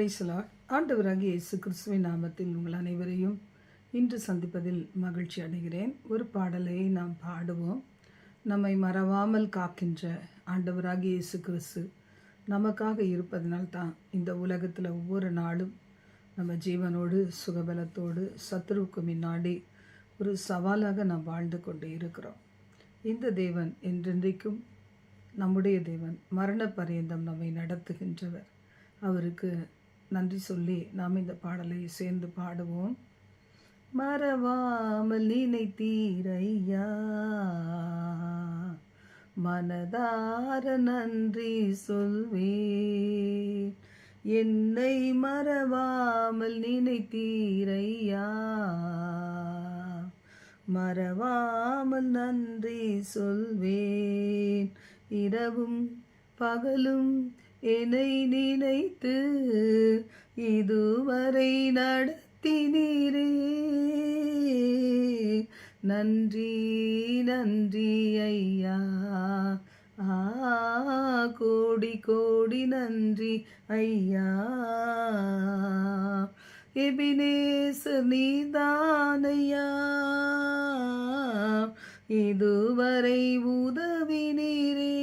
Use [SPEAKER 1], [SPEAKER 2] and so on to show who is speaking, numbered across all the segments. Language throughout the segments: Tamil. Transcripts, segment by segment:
[SPEAKER 1] பிரைசலா ஆண்டவராகி இயேசு கிறிஸ்துவின் நாமத்தில் உங்கள் அனைவரையும் இன்று சந்திப்பதில் மகிழ்ச்சி அடைகிறேன். ஒரு பாடலை நாம் பாடுவோம். நம்மை மறவாமல் காக்கின்ற ஆண்டவராகி இயேசு கிறிஸ்து நமக்காக இருப்பதனால் தான் இந்த உலகத்தில் ஒவ்வொரு நாளும் நம்ம ஜீவனோடு சுகபலத்தோடு சத்துருவுக்கு முன்னாடி ஒரு சவாலாக நாம் வாழ்ந்து கொண்டு இருக்கிறோம். இந்த தேவன் என்றென்றைக்கும் நம்முடைய தேவன் மரண பரியந்தம் நம்மை நடத்துகின்றவர். அவருக்கு நன்றி சொல்லி நாம் இந்த பாடலை சேர்ந்து பாடுவோம். மறவாமல் நினைத்தீரையா? மனதார நன்றி சொல்வே என்னை மறவாமல் நினைத்தீரையா? மறவாமல் நன்றி சொல்வேன். இரவும் பகலும் என்னை நினைத்து இதுவரை நடத்தினீரே. நன்றி நன்றி ஐயா. ஆ கோடி கோடி நன்றி ஐயா. எபினேசர் நீதானையா இதுவரை உதவினீரே.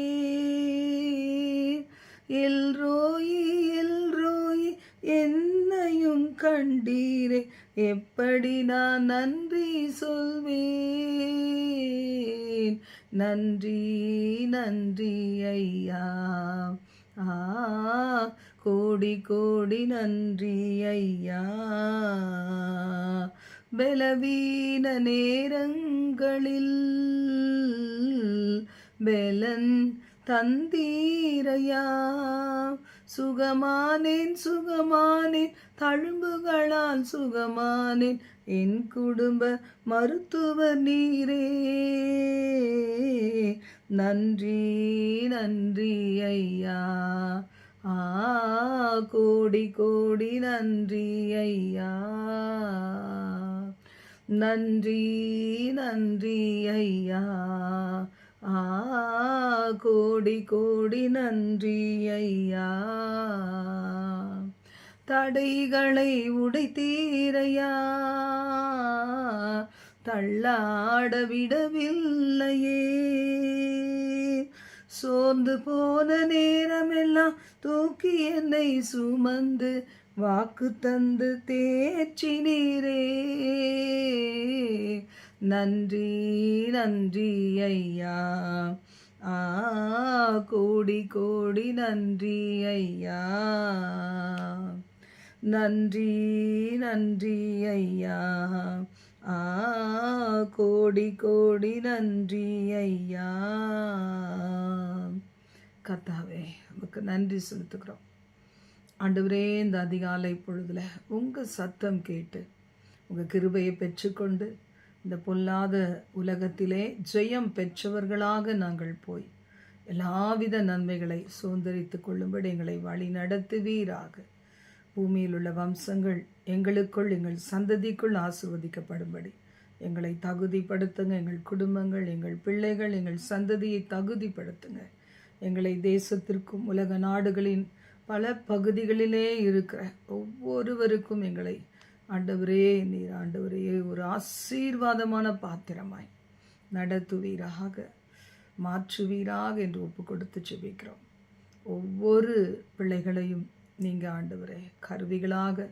[SPEAKER 1] எல்ரோயி எல்ரோயி என்னையும் கண்டீரே. எப்படி நான் நன்றி சொல்வேன்? நன்றி நன்றி ஐயா. ஆ கோடி கோடி நன்றி ஐயா. பலவீன நேரங்களில் பெலன் தந்தீரையா? சுகமானேன் சுகமானேன் தழும்புகளால் சுகமானேன் என் குடும்ப மருத்துவர் நீரே. நன்றி நன்றி ஐயா. ஆ கோடி கோடி நன்றி ஐயா. நன்றி நன்றி ஐயா. கோடி கோடி நன்றி ஐயா. தடைகளை உடைத்தீரையா. தள்ளாட விடவில்லையே. சோர்ந்து போன நேரமெல்லாம் தூக்கி என்னை சுமந்து வாக்கு தந்து தேச்சினீரே நன்றி நன்றி ஐயா. ஆ கோடி கோடி நன்றி ஐயா. நன்றி நன்றி ஐயா. ஆ கோடி கோடி நன்றி ஐயா. கத்தாவே நமக்கு நன்றி செலுத்துக்கிறோம் ஆண்டவரே இந்த அதிகாலை பொழுதுல உங்கள் சத்தம் கேட்டு உங்கள் கிருபையை பெற்றுக்கொண்டு இந்த பொல்லாத உலகத்திலே ஜெயம் பெற்றவர்களாக நாங்கள் போய் எல்லாவித நன்மைகளை சுதந்திரித்து கொள்ளும்படி எங்களை வழி நடத்துவீராக. பூமியில் உள்ள வம்சங்கள் எங்களுக்குள் எங்கள் சந்ததிக்குள் ஆசிர்வதிக்கப்படும்படி எங்களை தகுதிப்படுத்துங்க. எங்கள் குடும்பங்கள் எங்கள் பிள்ளைகள் எங்கள் சந்ததியை தகுதிப்படுத்துங்க. எங்களை தேசத்திற்கும் உலக நாடுகளின் பல பகுதிகளிலே இருக்கிற ஒவ்வொருவருக்கும் எங்களை ஆண்டவரே நீர் ஆண்டவரே ஒரு ஆசீர்வாதமான பாத்திரமாய் நடத்துவீராக மாற்றுவீராக என்று ஒப்பு கொடுத்து செபிக்கிறோம் ஒவ்வொரு பிள்ளைகளையும் நீங்கள் ஆண்டவரே கருவிகளாக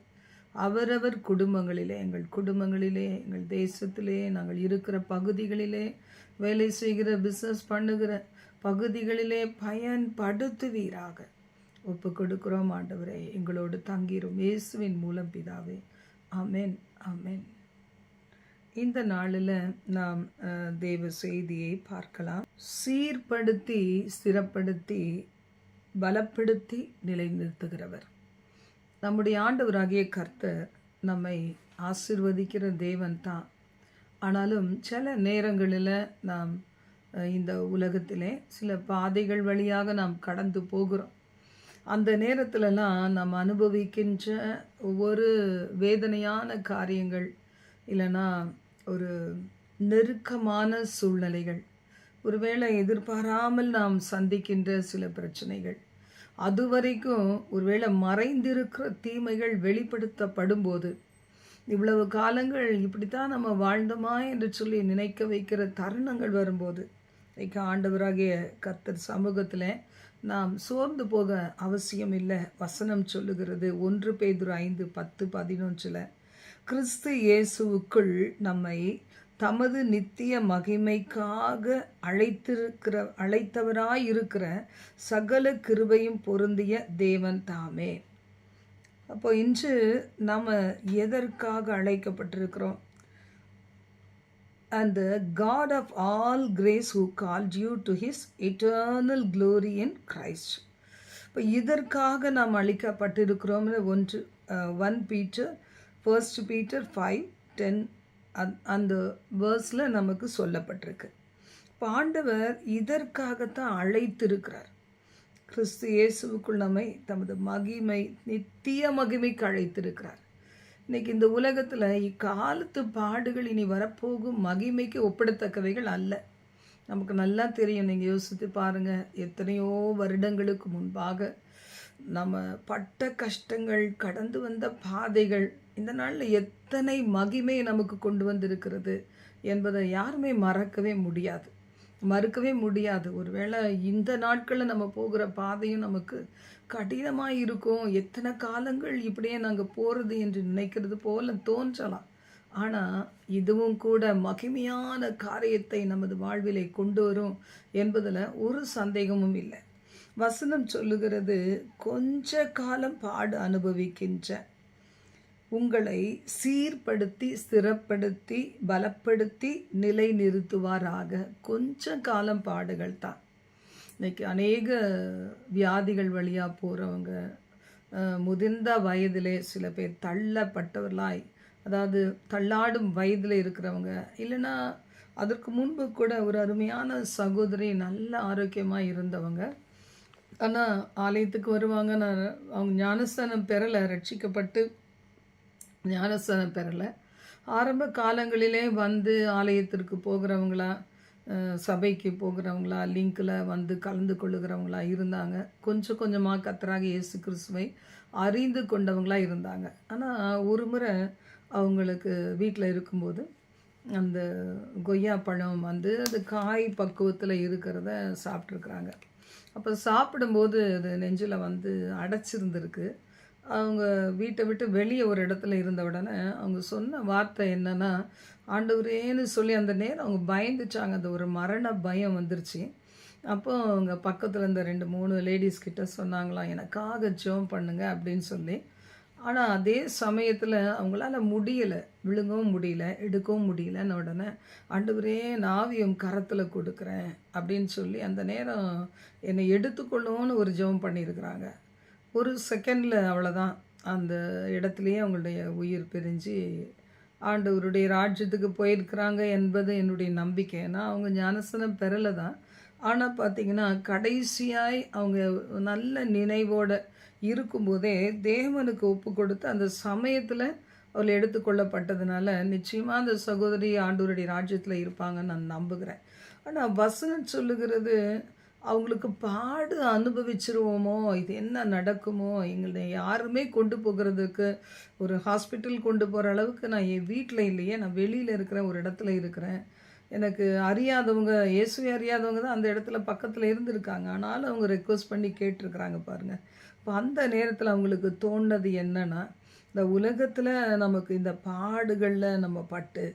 [SPEAKER 1] அவரவர் குடும்பங்களிலே எங்கள் குடும்பங்களிலே எங்கள் தேசத்திலே நாங்கள் இருக்கிற பகுதிகளிலே வேலை செய்கிற பிஸ்னஸ் பண்ணுகிற பகுதிகளிலே பயன்படுத்துவீராக. ஒப்பு கொடுக்கிறோம் ஆண்டவரே எங்களோடு தங்கிரும் இயேசுவின் மூலம் பிதாவே. அமேன் அமேன் இந்த நாளில் நாம் தேவ செய்தியை பார்க்கலாம். சீர்படுத்தி ஸ்திரப்படுத்தி பலப்படுத்தி நிலைநிறுத்துகிறவர். நம்முடைய ஆண்டவராகிய கர்த்தர் நம்மை ஆசிர்வதிக்கிற தேவன் தான். ஆனாலும் சில நேரங்களில் நாம் இந்த உலகத்திலே சில பாதைகள் வழியாக நாம் கடந்து போகிறோம். அந்த நேரத்திலலாம் நாம் அனுபவிக்கின்ற ஒவ்வொரு வேதனையான காரியங்கள் இல்லைன்னா ஒரு நெருக்கமான சூழ்நிலைகள் ஒருவேளை எதிர்பாராமல் நாம் சந்திக்கின்ற சில பிரச்சனைகள் அது வரைக்கும் ஒருவேளை மறைந்திருக்கிற தீமைகள் வெளிப்படுத்தப்படும் போது இவ்வளவு காலங்கள் இப்படித்தான் நம்ம வாழ்ந்தோமா என்று சொல்லி நினைக்க வைக்கிற தருணங்கள் வரும்போது இன்றைக்கு ஆண்டவராகிய கர்த்தர் சமூகத்தில் நாம் சோர்ந்து போக அவசியம் இல்லை. வசனம் சொல்லுகிறது ஒன்று பேதுரு ஐந்து பத்து பதினொன்றில் கிறிஸ்து இயேசுவுக்குள் நம்மை தமது நித்திய மகிமைக்காக அழைத்திருக்கிற அழைத்தவராயிருக்கிற சகல கிருபையும் பொருந்திய தேவன் தாமே. அப்போ இன்று நாம் எதற்காக அழைக்கப்பட்டிருக்கிறோம்? And the God of all grace who called you to his eternal glory in Christ. இப்போ இதற்காக நாம் அளிக்கப்பட்டிருக்கிறோம்னு ஒன்று one Peter first Peter five ten அந் அந்த வேர்ஸில் நமக்கு சொல்லப்பட்டிருக்கு. இப்போ ஆண்டவர் இதற்காகத்தான் அழைத்திருக்கிறார். கிறிஸ்து இயேசுவுக்குள் நம்மை தமது மகிமை நித்திய மகிமைக்கு அழைத்திருக்கிறார். இன்னைக்கு இந்த உலகத்தில் இக்காலத்து பாடுகள் இனி வரப்போகும் மகிமைக்கு ஒப்பிடத்தக்கவைகள் அல்ல. நமக்கு நல்லா தெரியும். நீங்கள் யோசித்து பாருங்கள் எத்தனையோ வருடங்களுக்கு முன்பாக நம்ம பட்ட கஷ்டங்கள் கடந்து வந்த பாதைகள் இந்த நாளில் எத்தனை மகிமை நமக்கு கொண்டு வந்திருக்கிறது என்பதை யாருமே மறக்கவே முடியாது. மறுக்கவே முடியாது. ஒருவேளை இந்த நாட்களில் நம்ம போகிற பாதையும் நமக்கு கடினமாக இருக்கும். எத்தனை காலங்கள் இப்படியே நாங்கள் போகிறது என்று நினைக்கிறது போல தோன்றலாம். ஆனால் இதுவும் கூட மகிமையான காரியத்தை நமது வாழ்விலை கொண்டு வரும் என்பதில் ஒரு சந்தேகமும் இல்லை. வசனம் சொல்லுகிறது கொஞ்ச காலம் பாடு அனுபவிக்கின்ற. உங்களை சீர்படுத்தி ஸ்திரப்படுத்தி பலப்படுத்தி நிலை நிறுத்துவாராக கொஞ்ச காலம் பாடுகள் தான் இன்னைக்கு அநேக வியாதிகள் வழியாக போகிறவங்க முதிர்ந்த வயதிலே சில பேர் தள்ளப்பட்டவர்களாய் அதாவது தள்ளாடும் வயதில் இருக்கிறவங்க இல்லைன்னா அதற்கு முன்பு கூட ஒரு அருமையான சகோதரி நல்ல ஆரோக்கியமாக இருந்தவங்க. ஆனால் ஆலயத்துக்கு வருவாங்க. நான் அவங்க ஞானஸ்தானம் பெறலை ரட்சிக்கப்பட்டு ஞானஸ்தானம் பெறலை. ஆரம்ப காலங்களிலே வந்து ஆலயத்திற்கு போகிறவங்களா சபைக்கு போகிறவங்களா லிங்கில் வந்து கலந்து கொள்ளுகிறவங்களா இருந்தாங்க. கொஞ்சம் கொஞ்சமாக கத்தராக இயேசு கிறிஸ்துவை அறிந்து கொண்டவங்களாக இருந்தாங்க. ஆனால் ஒரு முறை அவங்களுக்கு வீட்டில் இருக்கும்போது அந்த கொய்யா பழம் வந்து அது காய் பக்குவத்தில் இருக்கிறத சாப்பிட்ருக்குறாங்க அப்போ சாப்பிடும்போது அது நெஞ்சில் வந்து அடைச்சிருந்துருக்கு. அவங்க வீட்டை விட்டு வெளியே ஒரு இடத்துல இருந்த உடனே அவங்க சொன்ன வார்த்தை என்னென்னா ஆண்டவரேன்னு சொல்லி அந்த நேரம் அவங்க பயந்துச்சாங்க. அந்த ஒரு மரண பயம் வந்துருச்சு. அப்போ அவங்க பக்கத்தில் இருந்த ரெண்டு மூணு லேடிஸ் கிட்ட சொன்னாங்களாம் எனக்காக ஜோம் பண்ணுங்க அப்படின்னு சொல்லி. ஆனால் அதே சமயத்தில் அவங்களால முடியலை. விழுங்கவும் முடியல எடுக்கவும் முடியலன்னு உடனே ஆண்டவரே நாவியம் கரத்தில் கொடுக்குறேன் அப்படின்னு சொல்லி அந்த நேரம் என்னை எடுத்துக்கொள்ளுவோன்னு ஒரு ஜெபம் பண்ணியிருக்கிறாங்க. ஒரு செகண்டில் அவ்வளோதான் அந்த இடத்துலையே அவங்களுடைய உயிர் பிரிஞ்சு ஆண்டவருடைய ராஜ்யத்துக்கு போயிருக்கிறாங்க என்பது என்னுடைய நம்பிக்கை. ஏன்னா அவங்க ஞானசனம் பெறலை தான். ஆனால் பார்த்தீங்கன்னா கடைசியாய் அவங்க நல்ல நினைவோடு இருக்கும்போதே தேவனுக்கு ஒப்பு கொடுத்து அந்த சமயத்தில் அவள் எடுத்துக்கொள்ளப்பட்டதுனால நிச்சயமாக அந்த சகோதரி ஆண்டவருடைய ராஜ்யத்தில் இருப்பாங்கன்னு நான் நம்புகிறேன். ஆனால் வசனம் சொல்லுகிறது அவங்களுக்கு பாடு அனுபவிச்சிருவோமோ இது என்ன நடக்குமோ எங்களை யாருமே கொண்டு போகிறதுக்கு ஒரு ஹாஸ்பிட்டல் கொண்டு போகிற அளவுக்கு நான் என் வீட்டில் இல்லையே நான் வெளியில் இருக்கிற ஒரு இடத்துல இருக்கிறேன். எனக்கு அறியாதவங்க இயேசுவை அறியாதவங்க தான் அந்த இடத்துல பக்கத்தில் இருந்திருக்காங்க. ஆனாலும் அவங்க ரெக்வஸ்ட் பண்ணி கேட்டிருக்கிறாங்க பாருங்கள் இப்போ அந்த நேரத்தில் அவங்களுக்கு தோணுனது என்னென்னா இந்த உலகத்தில் நமக்கு இந்த பாடுகளில் நம்ம பட்டு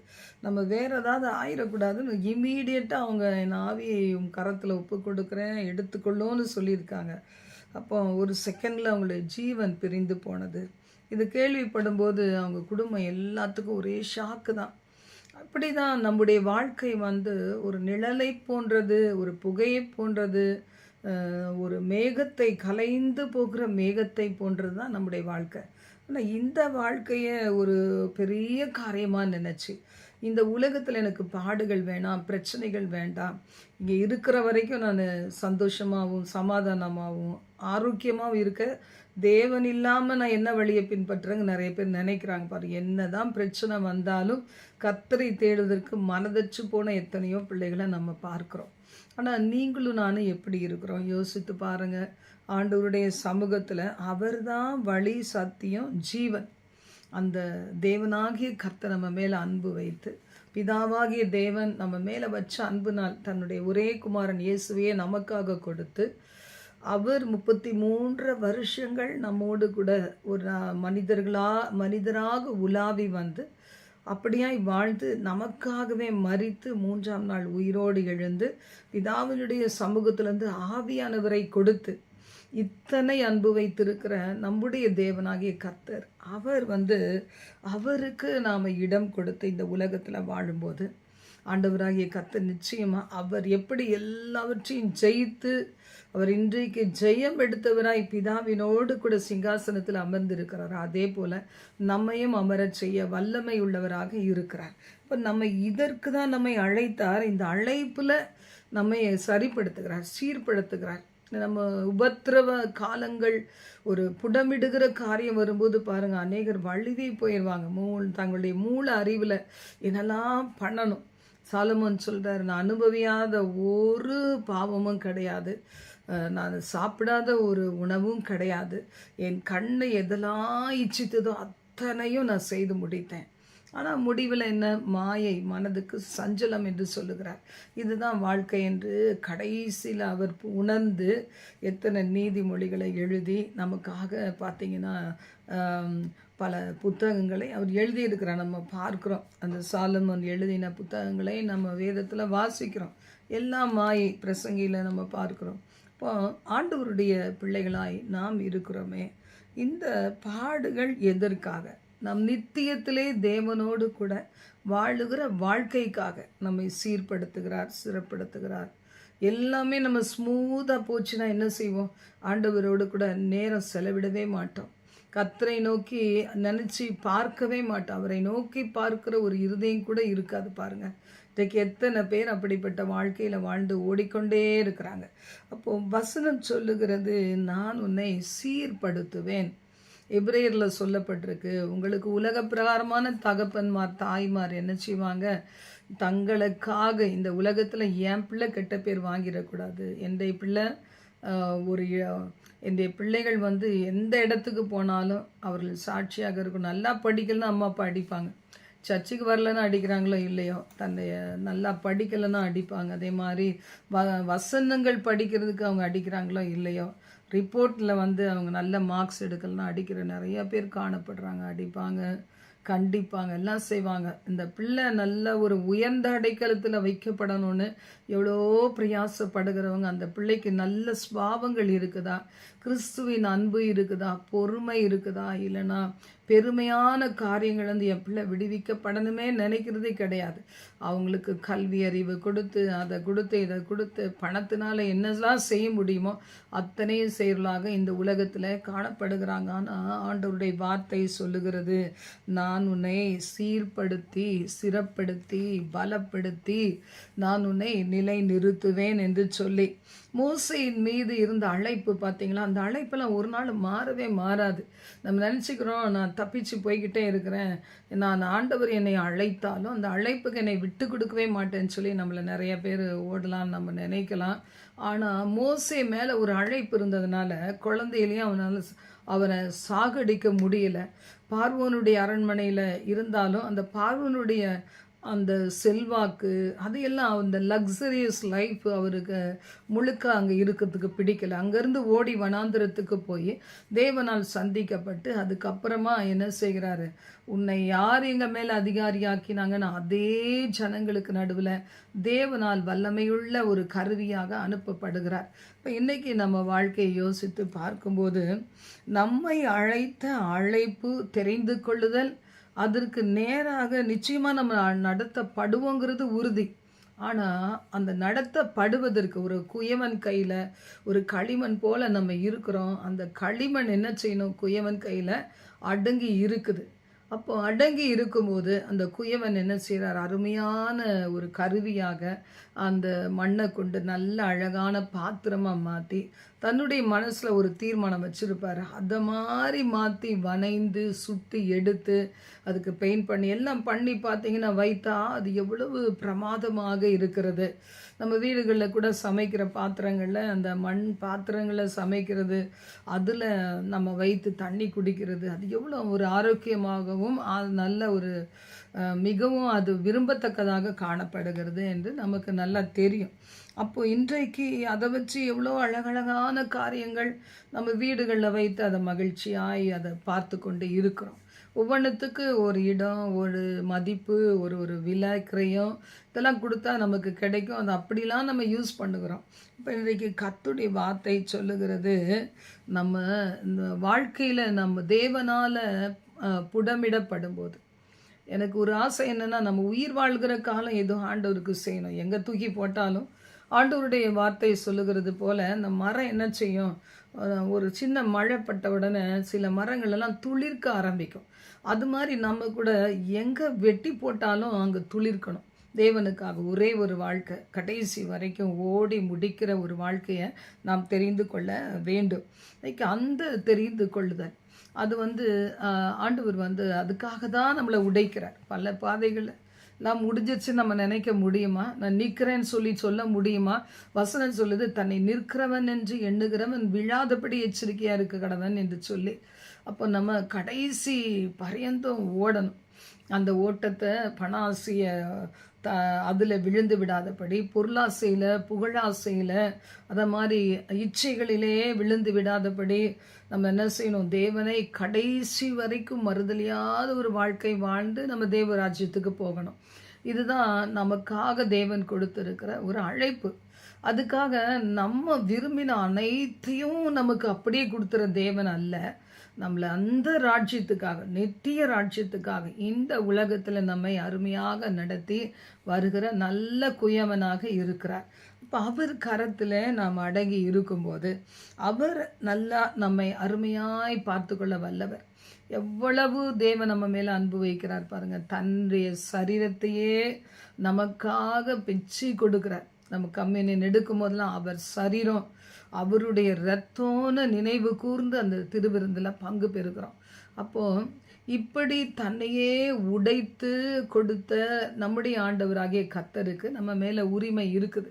[SPEAKER 1] நம்ம வேறு ஏதாவது ஆயிடக்கூடாதுன்னு இம்மீடியட்டாக அவங்க என் ஆவியை கரத்தில் ஒப்பு கொடுக்குறேன் எடுத்துக்கொள்ளோன்னு சொல்லியிருக்காங்க. அப்போ ஒரு செகண்டில் அவங்களுடைய ஜீவன் பிரிந்து போனது. இது கேள்விப்படும்போது அவங்க குடும்பம் எல்லாத்துக்கும் ஒரே ஷாக்கு தான். அப்படி தான் நம்முடைய வாழ்க்கை வந்து ஒரு நிழலை போன்றது ஒரு புகையை போன்றது ஒரு மேகத்தை கலைந்து போகிற மேகத்தை போன்றது தான் நம்முடைய வாழ்க்கை. ஆனால் இந்த வாழ்க்கையை ஒரு பெரிய காரியமாக நினச்சி இந்த உலகத்தில் எனக்கு பாடுகள் வேணாம் பிரச்சனைகள் வேண்டாம் இங்கே இருக்கிற வரைக்கும் நான் சந்தோஷமாகவும் சமாதானமாகவும் ஆரோக்கியமாகவும் இருக்க தேவன் இல்லாமல் நான் என்ன வழியை பின்பற்றுறேங்க நிறைய பேர் நினைக்கிறாங்க பாரு. என்ன தான் பிரச்சனை வந்தாலும் கத்தரை தேடுவதற்கு மனதச்சு போன எத்தனையோ பிள்ளைகளை நம்ம பார்க்குறோம். ஆனால் நீங்களும் நானும் எப்படி இருக்கிறோம்? யோசித்து பாருங்கள் ஆண்டவருடைய சமூகத்தில் அவர்தான் வழி சத்தியம் ஜீவன். அந்த தேவனாகிய கர்த்தர் நம்ம மேலே அன்பு வைத்து பிதாவாகிய தேவன் நம்ம மேலே வச்ச அன்புனால் தன்னுடைய ஒரே குமாரன் இயேசுவையே நமக்காக கொடுத்து அவர் முப்பத்தி மூன்று வருஷங்கள் நம்மோடு கூட ஒரு மனிதர்களா மனிதராக உலாவி வந்து அப்படியாய் வாழ்ந்து நமக்காகவே மறித்து மூன்றாம் நாள் உயிரோடு எழுந்து பிதாவினுடைய சமூகத்திலிருந்து ஆவியானவரை கொடுத்து இத்தனை அன்பு வைத்திருக்கிற நம்முடைய தேவனாகிய கர்த்தர் அவர் வந்து அவருக்கு நாம் இடம் கொடுத்து இந்த உலகத்தில் வாழும்போது ஆண்டவராகிய கர்த்தர் நிச்சயமாக அவர் எப்படி எல்லாவற்றையும் ஜெயித்து அவர் இன்றைக்கு ஜெயம் எடுத்தவராய் பிதாவினோடு கூட சிங்காசனத்தில் அமர்ந்திருக்கிறார். அதே போல் நம்மையும் அமரச் செய்ய வல்லமை உள்ளவராக இருக்கிறார். இப்போ நம்ம இதற்கு தான் நம்மை அழைத்தார். இந்த அழைப்பில் நம்மை சரிப்படுத்துகிறார் சீர்படுத்துகிறார். நம்ம உபத்திரவ காலங்கள் ஒரு புடமிடுகிற காரியம் வரும்போது பாருங்க அநேகர் வழுதி போயிடுவாங்க மூல் தங்களுடைய மூல அறிவில் என்னெல்லாம் பண்ணணும். சாலமோன் சொல்கிறார் நான் அனுபவியாத ஒரு பாவமும் கிடையாது. நான் சாப்பிடாத ஒரு உணவும் கிடையாது. என் கண்ணை எதெல்லாம் இச்சித்ததோ அத்தனையும் நான் செய்து முடித்தேன். ஆனால் முடிவில் என்ன? மாயை மனதுக்கு சஞ்சலம் என்று சொல்லுகிறார். இதுதான் வாழ்க்கை என்று கடைசியில் அவர் உணர்ந்து எத்தனை நீதிமொழிகளை எழுதி நமக்காக பார்த்தீங்கன்னா பல புத்தகங்களை அவர் எழுதியிருக்கிறார். நம்ம பார்க்குறோம். அந்த சாலமன் எழுதின புத்தகங்களை நம்ம வேதத்தில் வாசிக்கிறோம். எல்லாம் மாயை பிரசங்கியில் நம்ம பார்க்குறோம். இப்போ ஆண்டவருடைய பிள்ளைகளாய் நாம் இருக்கிறோமே இந்த பாடுகள் எதற்காக? நம் நித்தியத்திலே தேவனோடு கூட வாழுகிற வாழ்க்கைக்காக நம்மை சீர்படுத்துகிறார் சிறப்படுத்துகிறார். எல்லாமே நம்ம ஸ்மூத்தாக போச்சுன்னா என்ன செய்வோம்? ஆண்டவரோடு கூட நேரம் செலவிடவே மாட்டோம். கத்தரை நோக்கி நினச்சி பார்க்கவே மாட்டோம். அவரை நோக்கி பார்க்குற ஒரு இருதயம் கூட இருக்காது பாருங்கள் இன்றைக்கு எத்தனை பேர் அப்படிப்பட்ட வாழ்க்கையில் வாழ்ந்து ஓடிக்கொண்டே இருக்கிறாங்க. அப்போது வசனம் சொல்லுகிறது நான் உன்னை சீர்படுத்துவேன். எப்ரேயரில் சொல்லப்பட்டிருக்கு. உங்களுக்கு உலக பிரகாரமான தகப்பன்மார் தாய்மார் என்ன செய்வாங்க? தங்களுக்காக இந்த உலகத்தில் என் பிள்ளை கெட்ட பேர் வாங்கிடக்கூடாது. என்னுடைய பிள்ளை ஒரு என்னுடைய பிள்ளைகள் வந்து எந்த இடத்துக்கு போனாலும் அவர்கள் சாட்சியாக இருக்கும் நல்லா படிக்கலன்னா அம்மா அப்பா அடிப்பாங்க. சர்ச்சுக்கு வரலன்னா அடிக்கிறாங்களோ இல்லையோ? தன்னை நல்லா படிக்கலைன்னா அடிப்பாங்க. அதே மாதிரி வ வசனங்கள் படிக்கிறதுக்கு அவங்க அடிக்கிறாங்களோ இல்லையோ? ரிப்போர்ட்டில் வந்து அவங்க நல்ல மார்க்ஸ் எடுக்கலன்னா அடிக்கிற நிறைய பேர் காணப்படுறாங்க அடிப்பாங்க கண்டிப்பாங்க எல்லாம் செய்வாங்க. இந்த பிள்ளை நல்ல ஒரு உயர்ந்த அடைக்கலத்தில் வைக்கப்படணும்னு எவ்வளோ பிரயாசப்படுகிறவங்க அந்த பிள்ளைக்கு நல்ல சுவாவங்கள் இருக்குதா? கிறிஸ்துவின் அன்பு இருக்குதா? பொறுமை இருக்குதா? இல்லைன்னா பெருமையான காரியங்கள் வந்து என் பிள்ளை விடுவிக்கப்படணுமே நினைக்கிறதே கிடையாது. அவங்களுக்கு கல்வி அறிவு கொடுத்து அதை கொடுத்து இதை கொடுத்து பணத்தினால என்னெல்லாம் செய்ய முடியுமோ அத்தனையும் செயலாக இந்த உலகத்தில் காணப்படுகிறாங்க. ஆனால் ஆண்டவருடைய வார்த்தை சொல்லுகிறது நான் உன்னை சீர்படுத்தி சிறப்படுத்தி பலப்படுத்தி நான் உன்னை நிலை நிறுத்துவேன் என்று சொல்லி. மூசையின் மீது இருந்த அழைப்பு பார்த்தீங்களா அந்த அழைப்பெல்லாம் ஒரு நாள் மாறவே மாறாது. நம்ம நினச்சிக்கிறோம் நான் தப்பிச்சு போய்கிட்டே இருக்கிறேன் நான் ஆண்டவர் என்னை அழைத்தாலும் அந்த அழைப்புக்கு என்னை விட்டு கொடுக்கவே மாட்டேன்னு சொல்லி நம்மளை நிறைய பேர் ஓடலாம்னு நம்ம நினைக்கலாம். ஆனால் மோசை மேலே ஒரு அழைப்பு இருந்ததுனால குழந்தையிலையும் அவனால் அவனை சாகடிக்க முடியல. பார்வோனுடைய அரண்மனையில் இருந்தாலும் அந்த பார்வனுடைய அந்த செல்வாக்கு அதையெல்லாம் அந்த லக்ஸரியஸ் லைஃப் அவருக்கு முழுக்க அங்கே இருக்கிறதுக்கு பிடிக்கல. அங்கேருந்து ஓடி வனாந்திரத்துக்கு போய் தேவனால் சந்திக்கப்பட்டு அதுக்கப்புறமா என்ன செய்கிறாரு? உன்னை யார் எங்கள் மேலே அதிகாரியாக்கினாங்கன்னு அதே ஜனங்களுக்கு நடுவில் தேவனால் வல்லமையுள்ள ஒரு கருவியாக அனுப்பப்படுகிறார். இப்போ இன்றைக்கி நம்ம வாழ்க்கையை யோசித்து பார்க்கும்போது நம்மை அழைத்த அழைப்பு தெரிந்து கொள்ளுதல் அதற்கு நேராக நிச்சயமாக நம்ம நடத்தப்படுவோங்கிறது உறுதி. ஆனால் அந்த நடத்தப்படுவதற்கு ஒரு குயவன் கையில் ஒரு களிமண் போல் நம்ம இருக்கிறோம். அந்த களிமண் என்ன செய்யணும்? குயவன் கையில் அடங்கி இருக்குது. அப்போ அடங்கி இருக்கும்போது அந்த குயவன் என்ன செய்கிறார் அருமையான ஒரு கருவியாக அந்த மண்ணை கொண்டு நல்ல அழகான பாத்திரமாக மாற்றி தன்னுடைய மனசில் ஒரு தீர்மானம் வச்சுருப்பார். அதை மாதிரி மாற்றி வனைந்து சுற்றி எடுத்து அதுக்கு பெயிண்ட் பண்ணி எல்லாம் பண்ணி பார்த்தீங்கன்னா வைத்தா அது எவ்வளவு பிரமாதமாக இருக்கிறது. நம்ம வீடுகளில் கூட சமைக்கிற பாத்திரங்களில் அந்த மண் பாத்திரங்களை சமைக்கிறது அதில் நம்ம வைத்து தண்ணி குடிக்கிறது அது எவ்வளோ ஒரு ஆரோக்கியமாகவும் நல்ல ஒரு மிகவும் அது விரும்பத்தக்கதாக காணப்படுகிறது என்று நமக்கு நல்லா தெரியும். அப்போ இன்றைக்கு அதை வச்சு எவ்வளோ அழகழகான காரியங்கள் நம்ம வீடுகளில் வைத்து அதை மகிழ்ச்சியாய் அதை பார்த்து கொண்டு இருக்கிறோம். ஒவ்வொன்றுத்துக்கு ஒரு இடம் ஒரு மதிப்பு ஒரு ஒரு விலை கிரயம் இதெல்லாம் கொடுத்தா நமக்கு கிடைக்கும். அது அப்படிலாம் நம்ம யூஸ் பண்ணுகிறோம். இப்போ இன்றைக்கு கத்துடைய வார்த்தை சொல்லுகிறது நம்ம இந்த வாழ்க்கையில் நம்ம தேவனால் புடமிடப்படும் போது எனக்கு ஒரு ஆசை என்னன்னா நம்ம உயிர் வாழ்கிற காலம் எதுவும் ஆண்டவருக்கு செய்யணும். எங்கே தூக்கி போட்டாலும் ஆண்டவருடைய வார்த்தை சொல்லுகிறது போல் இந்த மரம் என்ன செய்யும்? ஒரு சின்ன மழை பட்ட உடனே சில மரங்கள் எல்லாம் துளிர்க்க ஆரம்பிக்கும். அது மாதிரி நம்ம கூட எங்கே வெட்டி போட்டாலும் அங்கே துளிர்க்கணும். தேவனுக்காக ஒரே ஒரு வாழ்க்கை. கடைசி வரைக்கும் ஓடி முடிக்கிற ஒரு வாழ்க்கையை நாம் தெரிந்து கொள்ள வேண்டும். இன்னைக்கு அந்த தெரிந்து கொள்ளுதல். அது வந்து ஆண்டவர் வந்து அதுக்காக தான் நம்மளை உடைக்கிறார். பல பாதைகளை எல்லாம் முடிஞ்சிச்சு நம்ம நினைக்க முடியுமா? நான் நிற்கிறேன்னு சொல்லி சொல்ல முடியுமா? வசனம் சொல்லுது தன்னை நிற்கிறவன் என்று எண்ணுகிறவன் விழாதபடி எச்சரிக்கையாக இருக்க கடவன் என்று சொல்லி அப்போ நம்ம கடைசி பரியந்தம் ஓடணும். அந்த ஓட்டத்தை பணாசிய த அதில் விழுந்து விடாதபடி பொருளாசையில் புகழாசையில் அதை மாதிரி இச்சைகளிலே விழுந்து விடாதபடி நம்ம என்ன செய்யணும்? தேவனை கடைசி வரைக்கும் மறுதலியாத ஒரு வாழ்க்கை வாழ்ந்து நம்ம தேவராஜ்யத்துக்கு போகணும். இதுதான் நமக்காக தேவன் கொடுத்துருக்கிற ஒரு அழைப்பு. அதுக்காக நம்ம விரும்பின அனைத்தையும் நமக்கு அப்படியே கொடுத்துற தேவன் அல்ல. நம்மளை அந்த ராஜ்யத்துக்காக நித்திய ராஜ்யத்துக்காக இந்த உலகத்தில் நம்மை அருமையாக நடத்தி வருகிற நல்ல குயவனாக இருக்கிறார். இப்போ அவர் கரத்தில் நாம் அடங்கி இருக்கும்போது அவர் நல்லா நம்மை அருமையாய் பார்த்து கொள்ள வல்லவர். எவ்வளவு தேவன் நம்ம மேலே அன்பு வைக்கிறார் பாருங்கள் தன்னுடைய சரீரத்தையே நமக்காக பிச்சு கொடுக்கிறார். நம்ம கம்யூனியன் எடுக்கும் போதெல்லாம் அவர் சரீரம் அவருடைய ரத்தோன நினைவு கூர்ந்து அந்த திருவிருந்தில் பங்கு பெறுகிறோம். அப்போ இப்படி தன்னையே உடைத்து கொடுத்த நம்முடைய ஆண்டவராகிய கத்தருக்கு நம்ம மேலே உரிமை இருக்குது.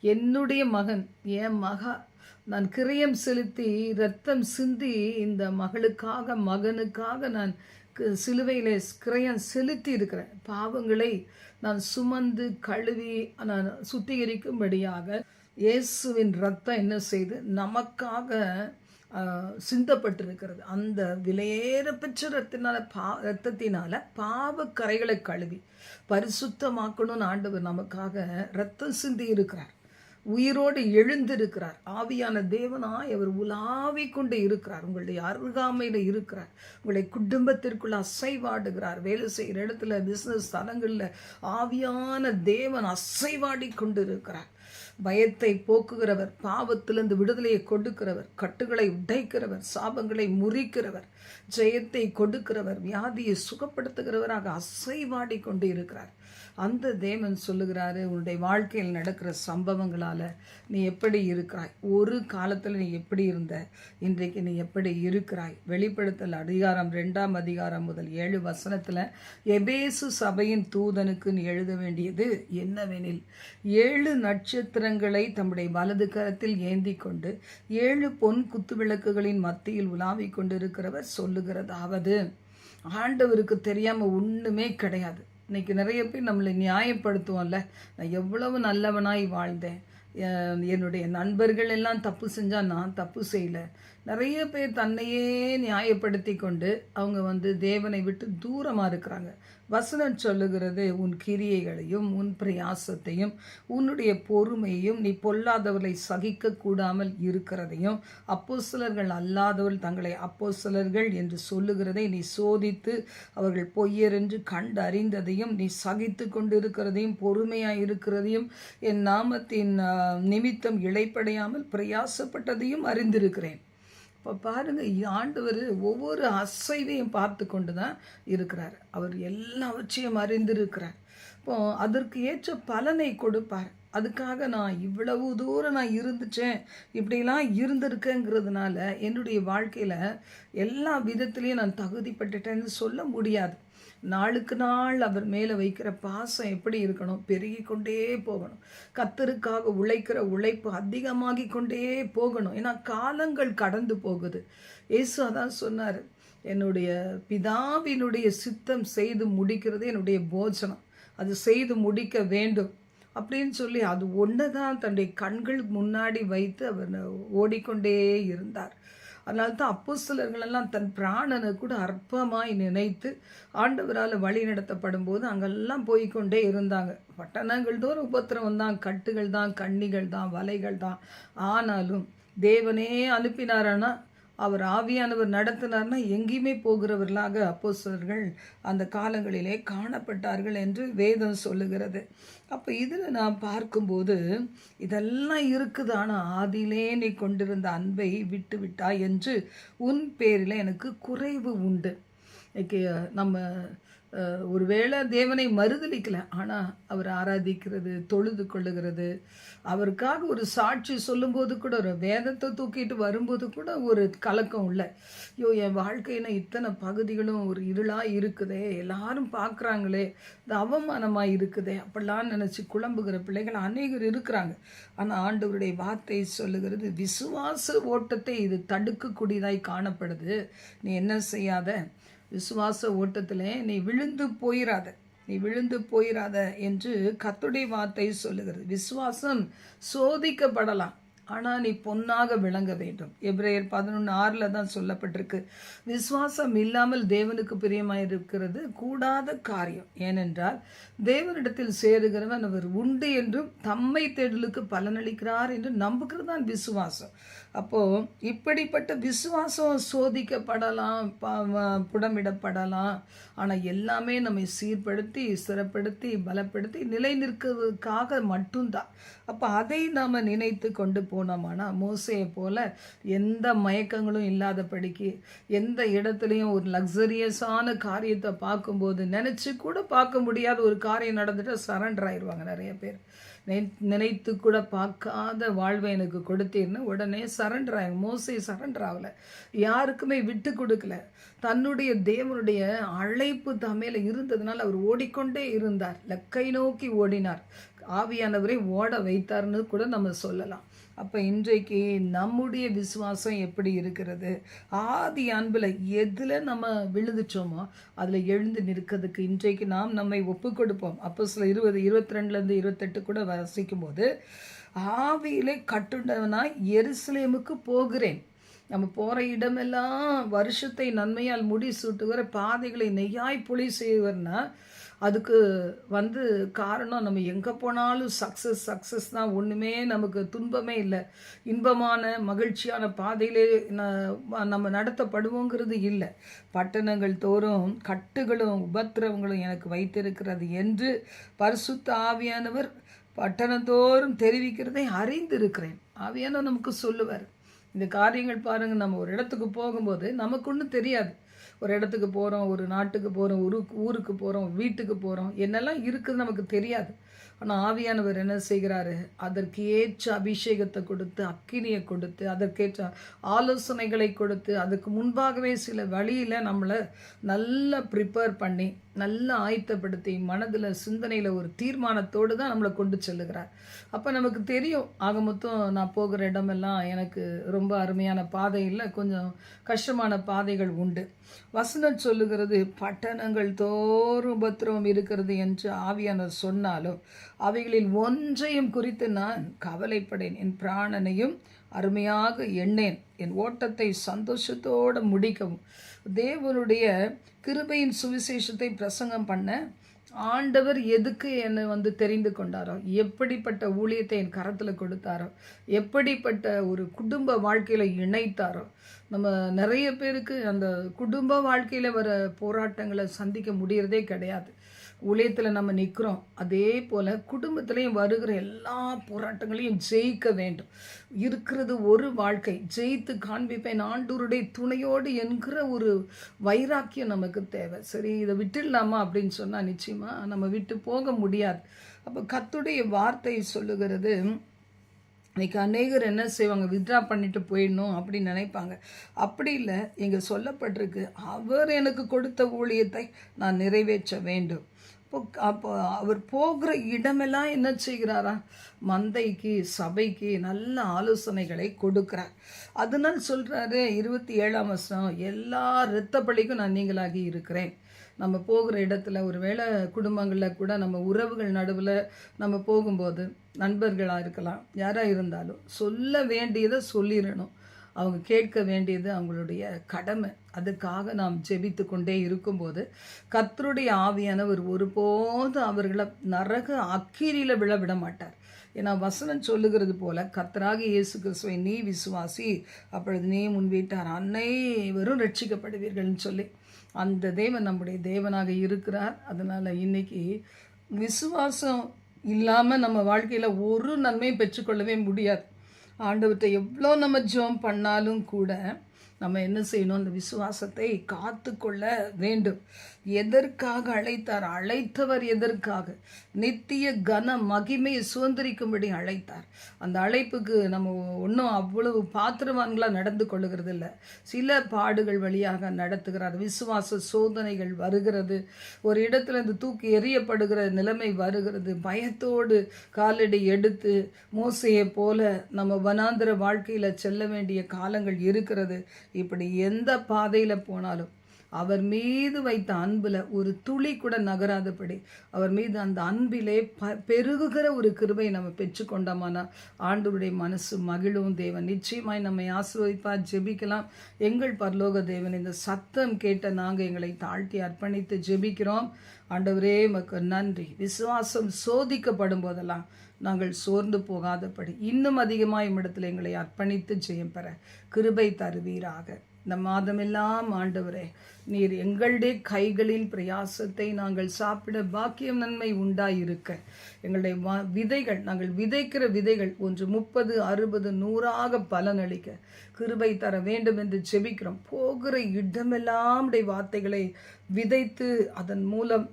[SPEAKER 1] என்னுடைய மகன் என் மகா நான் கிரயம் செலுத்தி ரத்தம் சிந்தி இந்த மகளுக்காக மகனுக்காக நான் கு- சிலுவையிலே கிரயம் செலுத்தி இருக்கிறேன். பாவங்களை நான் சுமந்து கழுவி நான் சுத்திகரிக்கும்படியாக இயேசுவின் ரத்தம் என்ன செய்து நமக்காக சிந்தப்பட்டிருக்கிறது. அந்த விலையேற பெற்ற ரத்தினால பா ரத்தத்தினால பாவ கரைகளை கழுவி பரிசுத்தமாக்கணும்னு ஆண்டவர் நமக்காக ரத்தம் சிந்தி இருக்கிறார். உயிரோடு எழுந்திருக்கிறார். ஆவியான தேவனாய் அவர் உலாவி கொண்டு இருக்கிறார். உங்களுடைய அருகாமையில் இருக்கிறார். உங்களை குடும்பத்திற்குள்ள அசைவாடுகிறார். வேலை செய்கிற இடத்துல பிஸ்னஸ் தலங்களில் ஆவியான தேவன் அசைவாடி கொண்டு இருக்கிறார் பயத்தை போக்குகிறவர் பாவத்திலிருந்து விடுதலையை கொடுக்கிறவர் கட்டுகளை உடைக்கிறவர் சாபங்களை முறிக்கிறவர் ஜெயத்தை கொடுக்கிறவர் வியாதியை சுகப்படுத்துகிறவராக அசைவாடி கொண்டு இருக்கிறார். அந்த தேவன் சொல்லுகிறாரு உன்னுடைய வாழ்க்கையில் நடக்கிற சம்பவங்களால் நீ எப்படி இருக்கிறாய்? ஒரு காலத்தில் நீ எப்படி இருந்த? இன்றைக்கு நீ எப்படி இருக்கிறாய்? வெளிப்படுத்தல் அதிகாரம் ரெண்டாம் அதிகாரம் முதல் ஏழு வசனத்தில் எபேசு சபையின் தூதனுக்கு நீ எழுத வேண்டியது என்னவெனில் ஏழு நட்சத்திரங்களை தம்முடைய வலது கரத்தில் ஏந்தி கொண்டு ஏழு பொன் குத்துவிளக்குகளின் மத்தியில் உலாவிக் கொண்டிருக்கிறவர் சொல்லுகிறதாவது. ஆண்டவருக்கு தெரியாமல் ஒன்றுமே கிடையாது. இன்னைக்கு நிறைய பேர் நம்மளை நியாயப்படுத்துவோம்ல. நான் எவ்வளவு நல்லவனாய் வாழ்ந்தேன். என்னுடைய நண்பர்கள் எல்லாம் தப்பு செஞ்சால் நான் தப்பு செய்யலை. நிறைய பேர் தன்னையே நியாயப்படுத்தி கொண்டு அவங்க வந்து தேவனை விட்டு தூரமாக இருக்கிறாங்க. வசனம் சொல்லுகிறது உன் கிரியைகளையும் உன் பிரயாசத்தையும் உன்னுடைய பொறுமையையும் நீ பொல்லாதவர்களை சகிக்க கூடாமல் இருக்கிறதையும் சிலர்கள் அல்லாதவர்கள் தங்களை அப்போ சிலர்கள் என்று சொல்லுகிறதை நீ சோதித்து அவர்கள் பொய்யர் என்று கண்டு அறிந்ததையும் நீ சகித்து கொண்டிருக்கிறதையும் பொறுமையாக இருக்கிறதையும் என் நாமத்தின் நிமித்தம் இழைப்படையாமல் பிரயாசப்பட்டதையும் அறிந்திருக்கிறேன். இப்போ பாருங்கள் ஆண்டவர் ஒவ்வொரு அசைவையும் பார்த்து கொண்டு தான் இருக்கிறார். அவர் எல்லாவற்றையும் அறிந்திருக்கிறார். இப்போ அதற்கு ஏற்ற பலனை கொடுப்பார். அதுக்காக நான் இவ்வளவு தூரம் நான் இருந்துச்சேன் இப்படிலாம் இருந்திருக்கேங்கிறதுனால என்னுடைய வாழ்க்கையில் எல்லா விதத்துலேயும் நான் தகுதிப்பட்டுட்டேன்னு சொல்ல முடியாது. நாளுக்கு நாள் அவர் மேலே வைக்கிற பாசம் எப்படி இருக்கணும்? பெருகி கொண்டே போகணும். கத்தருக்காக உழைக்கிற உழைப்பு அதிகமாகி கொண்டே போகணும். ஏன்னா காலங்கள் கடந்து போகுது. இயேசு அதான் சொன்னார் என்னுடைய பிதாவினுடைய சித்தம் செய்து முடிக்கிறது என்னுடைய போஜனம். அது செய்து முடிக்க வேண்டும். அப்படின்னு சொல்லி அது ஒன்று தான் தன்னுடைய கண்கள் முன்னாடி வைத்து அவர் ஓடிக்கொண்டே இருந்தார். அதனால தான் அப்போ சிலர்களெல்லாம் தன் பிராணனை கூட அற்பமாய் நினைத்து ஆண்டவரால் வழி நடத்தப்படும் போது அங்கெல்லாம் போய்கொண்டே இருந்தாங்க. பட்டணங்கள் தோறும் உபத்திரவம் தான். கட்டுகள் தான் கண்ணிகள் தான் வலைகள் தான். ஆனாலும் தேவனே அனுப்பினாரானா அவர் ஆவியானவர் நடத்தினார்னா எங்கேயுமே போகிறவர்களாக அப்போஸ்தலர்கள் அந்த காலங்களிலே காணப்பட்டார்கள் என்று வேதம் சொல்லுகிறது. அப்போ இதில் நான் பார்க்கும்போது இதெல்லாம் இருக்குது ஆனால் ஆதியிலே நீ கொண்டிருந்த அன்பை விட்டு விட்டா என்று உன் பேரில் எனக்கு குறைவு உண்டு. இன்னைக்கு நம்ம ஒருவேளை தேவனை மறுதளிக்கல ஆனால் அவர் ஆராதிக்கிறது தொழுது கொள்ளுகிறது. அவருக்காக ஒரு சாட்சி சொல்லும்போது கூட ஒரு வேதத்தை தூக்கிட்டு வரும்போது கூட ஒரு கலக்கம் இல்லை ஐயோ என் வாழ்க்கையின இத்தனை பகுதிகளும் ஒரு இருளாக இருக்குதே. எல்லாரும் பார்க்குறாங்களே இது அவமானமாக இருக்குதே. அப்படிலாம் நினச்சி குழம்புகிற பிள்ளைகள் அநேகர் இருக்கிறாங்க. ஆனால் ஆண்டவருடைய வார்த்தை சொல்லுகிறது விசுவாச ஓட்டத்தை இது தடுக்கக்கூடியதாய் காணப்படுது. நீ என்ன செய்யாத? விசுவாச ஓட்டத்தில் நீ விழுந்து போயிடாத நீ விழுந்து போயிடாத என்று கத்துடைய வார்த்தை சொல்லுகிறது. விசுவாசம் சோதிக்கப்படலாம். ஆனால் நீ பொன்னாக விளங்க வேண்டும். எப்ரேயர் பதினொன்று ஆறில் தான் சொல்லப்பட்டிருக்கு. விசுவாசம் இல்லாமல் தேவனுக்கு பிரியமாக இருக்கிறது கூடாத காரியம். ஏனென்றால் தேவனிடத்தில் சேருகிறவன் அவர் உண்டு என்றும் தம்மை தேடலுக்கு பலனளிக்கிறார் என்று நம்புகிறது தான் விசுவாசம். அப்போது இப்படிப்பட்ட விசுவாசம் சோதிக்கப்படலாம் புடமிடப்படலாம். ஆனால் எல்லாமே நம்மை சீர்படுத்தி சிறப்படுத்தி பலப்படுத்தி நிலை நிற்கிறதுக்காக மட்டும்தான். அப்போ அதை நாம் நினைத்து கொண்டு குணமானா மோசையை போல் எந்த மயக்கங்களும் இல்லாதபடிக்கு எந்த இடத்துலையும் ஒரு லக்ஸரியஸான காரியத்தை பார்க்கும்போது நினச்சி கூட பார்க்க முடியாத ஒரு காரியம் நடந்துட்டு சரண்டர் ஆயிடுவாங்க நிறைய பேர். நினைத்து கூட பார்க்காத வாழ்வை எனக்கு கொடுத்தீர்னு உடனே சரண்டர் ஆகும் மோசை சரண்டர் ஆகலை. யாருக்குமே விட்டு கொடுக்கல. தன்னுடைய தேவனுடைய அழைப்பு தமையில் இருந்ததுனால அவர் ஓடிக்கொண்டே இருந்தார். லக்கை நோக்கி ஓடினார். ஆவியானவரை ஓட வைத்தார்னு கூட நம்ம சொல்லலாம். அப்போ இன்றைக்கு நம்முடைய விசுவாசம் எப்படி இருக்கிறது? ஆதி அன்பில் எதில் நம்ம விழுந்துச்சோமோ அதில் எழுந்து நிற்கிறதுக்கு இன்றைக்கு நாம் நம்மை ஒப்பு கொடுப்போம். அப்போ சில இருபது இருபத்தி ரெண்டுலேருந்து இருபத்தெட்டு கூட வசிக்கும் போது ஆவியிலே கட்டுண்டவனாய் எருசலேமுக்கு போகிறேன். நம்ம போகிற இடமெல்லாம் வருஷத்தை நன்மையால் முடி சூட்டுகிற பாதைகளை நெய்யாய் புலி செய்வர்னா அதுக்கு வந்து காரணம் நம்ம எங்கே போனாலும் சக்ஸஸ் சக்ஸஸ் தான் ஒன்றுமே நமக்கு துன்பமே இல்லை. இன்பமான மகிழ்ச்சியான பாதையிலே நம்ம நடத்தப்படுவோங்கிறது இல்லை. பட்டணங்கள் தோறும் கட்டுகளும் உபத்திரவங்களும் எனக்கு வைத்திருக்கிறது என்று பரிசுத்த ஆவியானவர் பட்டணந்தோறும் தெரிவிக்கிறதை அறிந்திருக்கிறேன். ஆவியானவர் நமக்கு சொல்லுவார். இந்த காரியங்கள் பாருங்கள் நம்ம ஒரு இடத்துக்கு போகும்போது நமக்கு ஒன்றும் தெரியாது. ஒரு இடத்துக்கு போகிறோம் ஒரு நாட்டுக்கு போகிறோம் ஒரு ஊருக்கு போகிறோம் வீட்டுக்கு போகிறோம் என்னெல்லாம் இருக்குது நமக்கு தெரியாது. ஆனால் ஆவியானவர் என்ன செய்கிறாரு? அதற்கு ஏற்ற அபிஷேகத்தை கொடுத்து அக்கினியை கொடுத்து அதற்கேற்ற ஆலோசனைகளை கொடுத்து அதுக்கு முன்பாகவே சில வழியில் நம்மளை நல்லா ப்ரிப்பேர் பண்ணி நல்லா ஆயத்தப்படுத்தி மனதில் சிந்தனையில் ஒரு தீர்மானத்தோடு தான் நம்மளை கொண்டு செல்லுகிறார். அப்போ நமக்கு தெரியும் ஆக மொத்தம் நான் போகிற இடமெல்லாம் எனக்கு ரொம்ப அருமையான பாதையில் கொஞ்சம் கஷ்டமான பாதைகள் உண்டு. வசனம் சொல்லுகிறது பட்டணங்கள் தோறும் உபத்திரவம் இருக்கிறது என்று ஆவியானவர் சொன்னாலும் அவைகளில் ஒன்றையும் குறித்து நான் கவலைப்படேன். என் பிராணனையும் அருமையாக எண்ணேன். என் ஓட்டத்தை சந்தோஷத்தோடு முடிக்கவும். தேவனுடைய கிருபையின் சுவிசேஷத்தை பிரசங்கம் பண்ண ஆண்டவர் எதுக்கு என்னை வந்து தெரிந்து கொண்டாரோ? எப்படிப்பட்ட ஊழியத்தை என் கரத்தில் கொடுத்தாரோ? எப்படிப்பட்ட ஒரு குடும்ப வாழ்க்கையில் இணைத்தாரோ? நம்ம நிறைய பேருக்கு அந்த குடும்ப வாழ்க்கையில் வர போராட்டங்களை சந்திக்க முடியறதே கிடையாது. ஊழியத்தில் நம்ம நிற்கிறோம் அதே போல் குடும்பத்திலையும் வருகிற எல்லா போராட்டங்களையும் ஜெயிக்க வேண்டும். இருக்கிறது ஒரு வாழ்க்கை. ஜெயித்து காண்பிப்பேன். ஆண்டூருடைய துணையோடு என்கிற ஒரு வைராக்கியம் நமக்கு தேவை. சரி இதை விட்டுடலாமா அப்படின்னு சொன்னால் நிச்சயமாக நம்ம விட்டு போக முடியாது. அப்போ கத்துடைய வார்த்தை சொல்லுகிறது இன்றைக்கி அநேகர் என்ன செய்வாங்க? வித்ரா பண்ணிட்டு போயிடணும் அப்படின்னு நினைப்பாங்க. அப்படி இல்லை இங்கே சொல்லப்பட்டிருக்கு அவர் எனக்கு கொடுத்த ஊழியத்தை நான் நிறைவேற்ற வேண்டும். அப்போ அவர் போகிற இடமெல்லாம் என்ன செய்கிறாரா? மந்தைக்கு சபைக்கு நல்ல ஆலோசனைகளை கொடுக்குறார். அதனால் சொல்கிறாரு இருபத்தி ஏழாம் வருஷம் எல்லா இரத்த பள்ளிக்கும் நான் நீங்களாகி இருக்கிறேன். நம்ம போகிற இடத்துல ஒரு வேளை குடும்பங்களில் கூட நம்ம உறவுகள் நடுவில் நம்ம போகும்போது நண்பர்களாக இருக்கலாம் யாராக இருந்தாலும் சொல்ல வேண்டியதை சொல்லிடணும். அவங்க கேட்க வேண்டியது அவங்களுடைய கடமை. அதுக்காக நாம் ஜெபித்து கொண்டே இருக்கும்போது கத்தருடைய ஆவியானவர் ஒருபோதும் அவர்களை நரக அக்கீரியில் விழ விட மாட்டார். ஏன்னா வசனம் சொல்லுகிறது போல கத்தராக இயேசு கிறிஸ்துவை நீ விசுவாசி அப்பொழுது நீ முன் வீட்டார் அனைவரும் ரட்சிக்கப்படுவீர்கள்னு சொல்லி அந்த தேவன் நம்முடைய தேவனாக இருக்கிறார். அதனால் இன்னைக்கு விசுவாசம் இல்லாமல் நம்ம வாழ்க்கையில் ஒரு நன்மையும் பெற்றுக்கொள்ளவே முடியாது. ஆண்டவர்கிட்ட எவ்வளோ நம்ம ஜோம் பண்ணாலும் கூட நம்ம என்ன செய்யணும்? அந்த விசுவாசத்தை காத்து கொள்ள வேண்டும். எதற்காக அழைத்தார்? அழைத்தவர் எதற்காக? நித்திய கன மகிமையை சுதந்திரிக்கும்படி அழைத்தார். அந்த அழைப்புக்கு நம்ம ஒன்றும் அவ்வளவு பாத்திரவான்களாக நடந்து கொள்ளுகிறது இல்லை சில பாடுகள் வழியாக நடத்துகிறார். விசுவாச சோதனைகள் வருகிறது. ஒரு இடத்துல இருந்து தூக்கி எறியப்படுகிற நிலைமை வருகிறது. பயத்தோடு காலடி எடுத்து மோசையை போல நம்ம வனாந்திர வாழ்க்கையில் செல்ல வேண்டிய காலங்கள் இருக்கிறது. இப்படி எந்த பாதையில் போனாலும் அவர் மீது வைத்த அன்பில் ஒரு துளி கூட நகராதபடி அவர் மீது அந்த அன்பிலே ப பெருகுகிற ஒரு கிருபையை நம்ம பெற்றுக்கொண்டோமானா? ஆண்டவருடைய மனசு மகிழும். தேவன் நிச்சயமாய் நம்மை ஆசிர்வதிப்பார் ஜெபிக்கலாம். எங்கள் பரலோக தேவன் இந்த சத்தம் கேட்ட நாங்கள் எங்களை தாழ்த்தி அர்ப்பணித்து ஜெபிக்கிறோம். ஆண்டவரே மக்கு நன்றி. விசுவாசம் சோதிக்கப்படும் போதெல்லாம் நாங்கள் சோர்ந்து போகாதபடி இன்னும் அதிகமாக இம்மிடத்தில் எங்களை அர்ப்பணித்து ஜெயம் பெற கிருபை தருவீராக. இந்த மாதமெல்லாம் ஆண்டவரே. நீர் எங்களுடைய கைகளின் பிரயாசத்தை நாங்கள் சாப்பிட பாக்கியம் நன்மை உண்டாயிருக்க. எங்களுடைய விதைகள் நாங்கள் விதைக்கிற விதைகள் ஒன்று முப்பது அறுபது நூறாக பலனளிக்க. கிருபை தர வேண்டும் என்று ஜெபிக்கிறோம். போகிற இடமெல்லாம் வார்த்தைகளை விதைத்து அதன் மூலம்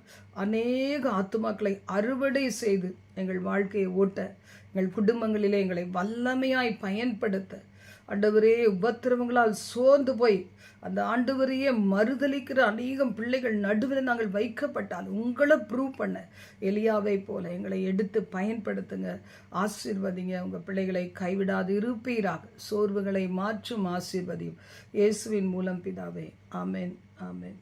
[SPEAKER 1] அநேக ஆத்துமாக்களை அறுவடை செய்து எங்கள் வாழ்க்கையை ஓட்ட எங்கள் குடும்பங்களிலே எங்களை வல்லமையாய் பயன்படுத்த ஆண்டவரே உபத்திரவங்களால் சோர்ந்து போய் அந்த ஆண்டவரையே மறுதளிக்கிற அநேகம் பிள்ளைகள் நடுவில் நாங்கள் வைக்கப்பட்டால் உங்களை ப்ரூவ் பண்ண. எலியாவை போல எங்களை எடுத்து பயன்படுத்துங்க. ஆசீர்வதிங்க. உங்கள் பிள்ளைகளை கைவிடாது இருப்பீராக. சோர்வுகளை மாற்றும் ஆசீர்வதியும். இயேசுவின் மூலம் பிதாவே. ஆமேன். ஆமேன்.